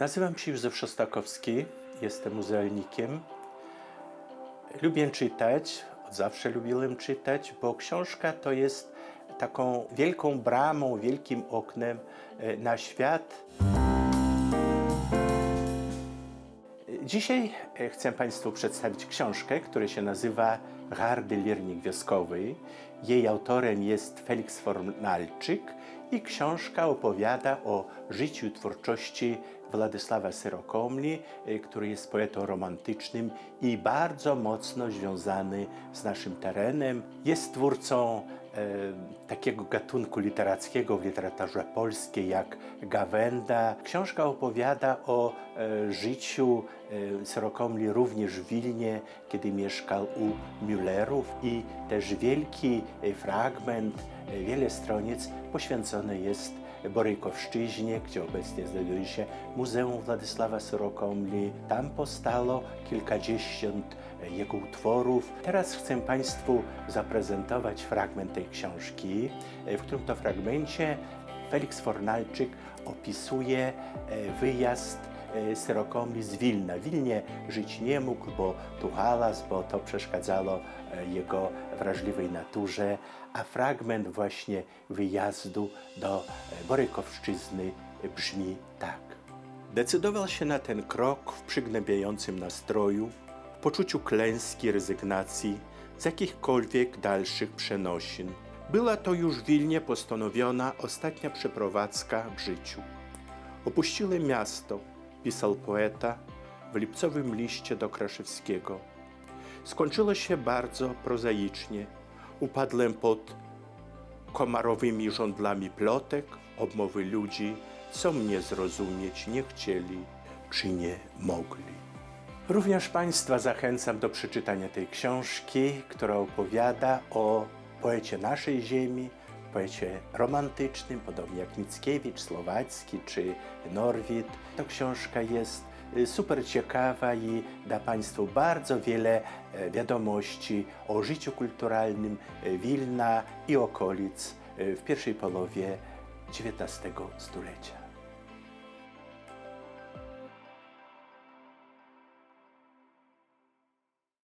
Nazywam się Józef Szostakowski, jestem muzealnikiem. Lubię czytać, od zawsze lubiłem czytać, bo książka to jest taką wielką bramą, wielkim oknem e, na świat. Dzisiaj e, chcę Państwu przedstawić książkę, która się nazywa Hardy Lirnik Wioskowy. Jej autorem jest Felix Fornalczyk i książka opowiada o życiu twórczości Władysława Syrokomli, e, który jest poetą romantycznym i bardzo mocno związany z naszym terenem. Jest twórcą e, takiego gatunku literackiego w literaturze polskiej jak Gawenda. Książka opowiada o e, życiu e, Syrokomli również w Wilnie, kiedy mieszkał u Müllerów i też wielki fragment, wiele stronic poświęcone jest Borykowszczyźnie, gdzie obecnie znajduje się Muzeum Władysława Syrokomli. Tam powstało kilkadziesiąt jego utworów. Teraz chcę Państwu zaprezentować fragment tej książki, w którym to fragmencie Felix Fornalczyk opisuje e, wyjazd e, Syrokomli z Wilna. W Wilnie żyć nie mógł, bo tu hałas, bo to przeszkadzało e, jego wrażliwej naturze, a fragment właśnie wyjazdu do e, Borykowszczyzny brzmi tak. Decydował się na ten krok w przygnębiającym nastroju, w poczuciu klęski, rezygnacji z jakichkolwiek dalszych przenosin. Była to już w Wilnie postanowiona ostatnia przeprowadzka w życiu. Opuściłem miasto, pisał poeta w lipcowym liście do Kraszewskiego. Skończyło się bardzo prozaicznie. Upadłem pod komarowymi żądlami plotek, obmowy ludzi, co mnie zrozumieć nie chcieli, czy nie mogli. Również Państwa zachęcam do przeczytania tej książki, która opowiada o poecie naszej ziemi, poecie romantycznym, podobnie jak Mickiewicz, Słowacki czy Norwid. To książka jest y, super ciekawa i da Państwu bardzo wiele e, wiadomości o życiu kulturalnym e, Wilna i okolic e, w pierwszej połowie XIX stulecia.